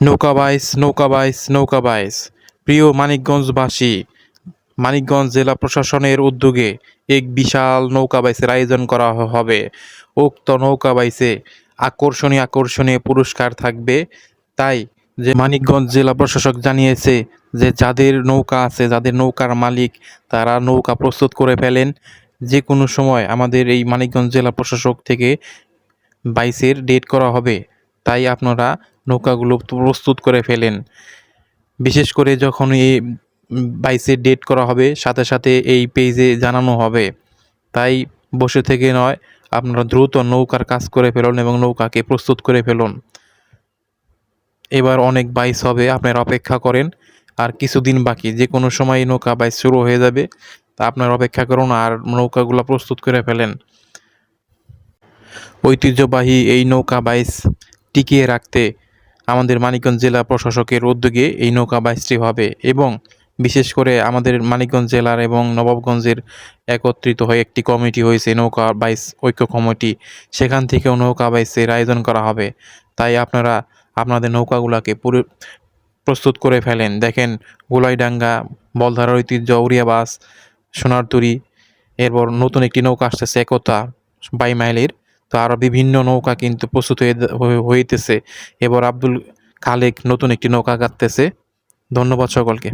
নৌকা বাইস নৌকা বাইস নৌকা বাইস। প্রিয় মানিকগঞ্জবাসী, মানিকগঞ্জ জেলা প্রশাসনের উদ্যোগে এক বিশাল নৌকা বাইসের আয়োজন করা হবে। উক্ত নৌকা বাইসে আকর্ষণীয় আকর্ষণীয় পুরস্কার থাকবে। তাই যে মানিকগঞ্জ জেলা প্রশাসক জানিয়েছে যে যাদের নৌকা আছে, যাদের নৌকার মালিক, তারা নৌকা প্রস্তুত করে ফেলেন। যে কোনো সময় আমাদের এই মানিকগঞ্জ জেলা প্রশাসক থেকে বাইসের ডেট করা হবে। তাই আপনারা নৌকাগুলো প্রস্তুত করে ফেলেন। বিশেষ করে যখন এই বাইসের ডেট করা হবে, সাথে সাথে এই পেজে জানানো হবে। তাই বসে থেকে নয়, আপনারা দ্রুত নৌকার কাজ করে ফেলুন এবং নৌকাকে প্রস্তুত করে ফেলুন। এবার অনেক বাইস হবে, আপনারা অপেক্ষা করেন। আর কিছুদিন বাকি, যে কোনো সময় নৌকা বাইস শুরু হয়ে যাবে, তা আপনারা অপেক্ষা করুন আর নৌকাগুলো প্রস্তুত করে ফেলেন। ঐতিহ্যবাহী এই নৌকা বাইস টিকিয়ে রাখতে আমাদের মানিকগঞ্জ জেলা প্রশাসকের উদ্যোগে এই নৌকা বাইসটি হবে এবং বিশেষ করে আমাদের মানিকগঞ্জ জেলার এবং নবাবগঞ্জের একত্রিত হয়ে একটি কমিটি হয়েছে, নৌকা বাইস ঐক্য কমিটি। সেখান থেকেও নৌকা বাইসের আয়োজন করা হবে। তাই আপনারা আপনাদের নৌকাগুলোকে পুরো প্রস্তুত করে ফেলেন। দেখেন, গোলাইডাঙ্গা বলধারার ঐতিহ্য, উড়িয়া বাস, সোনারতুরি, এরপর নতুন একটি নৌকা আসতেছে একতা বাই মাইলের তো আরও বিভিন্ন নৌকা কিন্তু প্রস্তুত হইতেছে। এবার আব্দুল খালেক নতুন একটি নৌকা গাঁথতেছে। ধন্যবাদ সকলকে।